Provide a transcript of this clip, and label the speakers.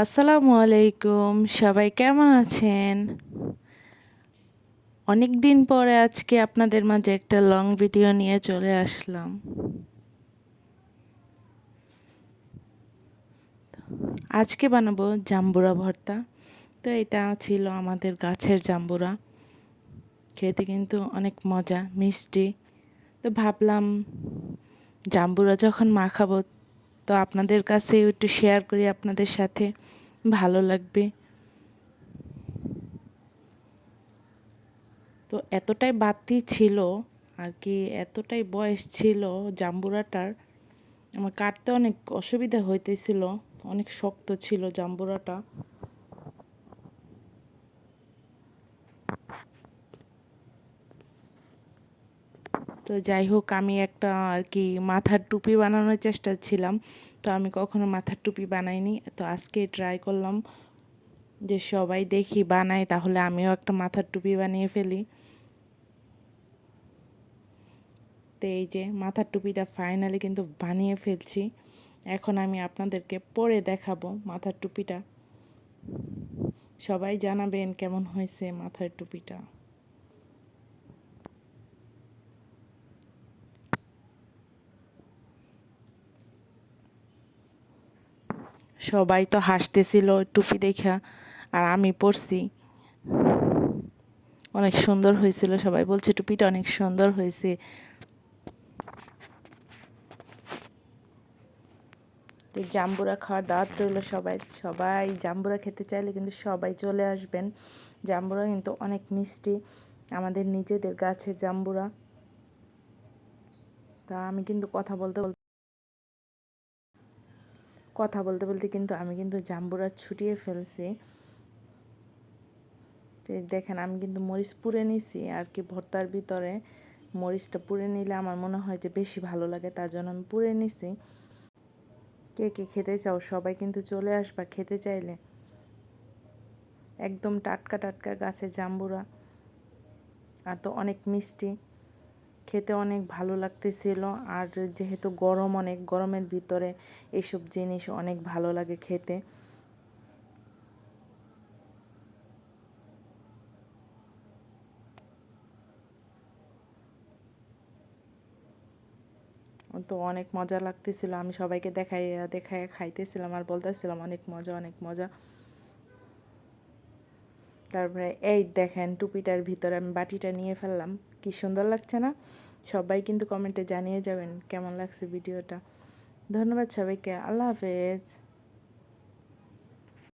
Speaker 1: আসসালামু আলাইকুম। সবাই কেমন আছেন? অনেক দিন পরে আজকে আপনাদের মাঝে একটা লং ভিডিও নিয়ে চলে আসলাম। আজকে বানাবো জাম্বুরা ভর্তা। তো এটা ছিল আমাদের গাছের জাম্বুরা। খেতে কিন্তু অনেক মজা, মিষ্টি। তো ভাবলাম জাম্বুরা যখন মাখাবো, তো আপনাদের কাছে একটু শেয়ার করি আপনাদের সাথে। ভালো লাগবে। তো এতটাই বাতি ছিল, আর কি এতটাই বয়স ছিল জাম্বুরাটার, আমার কাটতে অনেক অসুবিধা হইতেছিল, অনেক শক্ত ছিল জাম্বুরাটা। তো যাই হোক, আমি একটা আর কি মাথার টুপি বানানোর চেষ্টা ছিলাম। তো আমি কখনো মাথার টুপি বানাইনি। তো আজকে ট্রাই করলাম যে সবাই দেখি বানাই তাহলে আমিও একটা মাথার টুপি বানিয়ে ফেলি। তো এই যে মাথার টুপিটা ফাইনালি কিন্তু বানিয়ে ফেলছি। এখন আমি আপনাদেরকে পরে দেখাবো মাথার টুপিটা। সবাই জানাবেন কেমন হয়েছে মাথার টুপিটা। সবাই তো হাসতেছিল টুপি দেখা, আর আমি পরছি। অনেক সুন্দর হয়েছিল সবাই। বলছে, টুপিটা অনেক সুন্দর হয়েছে। জাম্বুরা খাওয়ার দাওয়াত রইল সবাই। সবাই জাম্বুরা খেতে চাইলে কিন্তু সবাই চলে আসবেন। জাম্বুরা কিন্তু অনেক মিষ্টি। আমাদের নিজেদের গাছের জাম্বুরা। তা আমি কিন্তু কথা বলতে বলতে কথা বলতে বলতে কিন্তু আমি কিন্তু জাম্বুরা ছুটিয়ে ফেলছি। দেখেন, আমি কিন্তু মরিচ পুড়ে নিছি আর কি ভর্তার ভিতরে মরিচটা পুড়ে নিলে আমার মনে হয় যে বেশি ভালো লাগে, তার জন্য আমি পুড়ে নিছি। কে কে খেতে চাও সবাই কিন্তু চলে আসবা খেতে চাইলে। একদম টাটকা টাটকা গাছের জাম্বুরা। আর তো অনেক মিষ্টি। খেতে অনেক ভালো লাগতেছিল। আর যেহেতু গরম অনেক, গরমের ভিতরে এইসব জিনিস অনেক ভালো লাগে খেতে। তো অনেক মজা লাগতেছিল। আমি সবাইকে দেখাই দেখাই খাইতেছিলাম আর বলতেছিলাম, অনেক মজা অনেক মজা। তারপরে এই দেখেন টুপিটার ভিতরে আমি বাটিটা নিয়ে ফেললাম। কি সুন্দর লাগছে না? সবাই কিন্তু কমেন্টে জানিয়ে যাবেন কেমন লাগছে ভিডিওটা। ধন্যবাদ সবাইকে, আল্লাহ হাফেজ।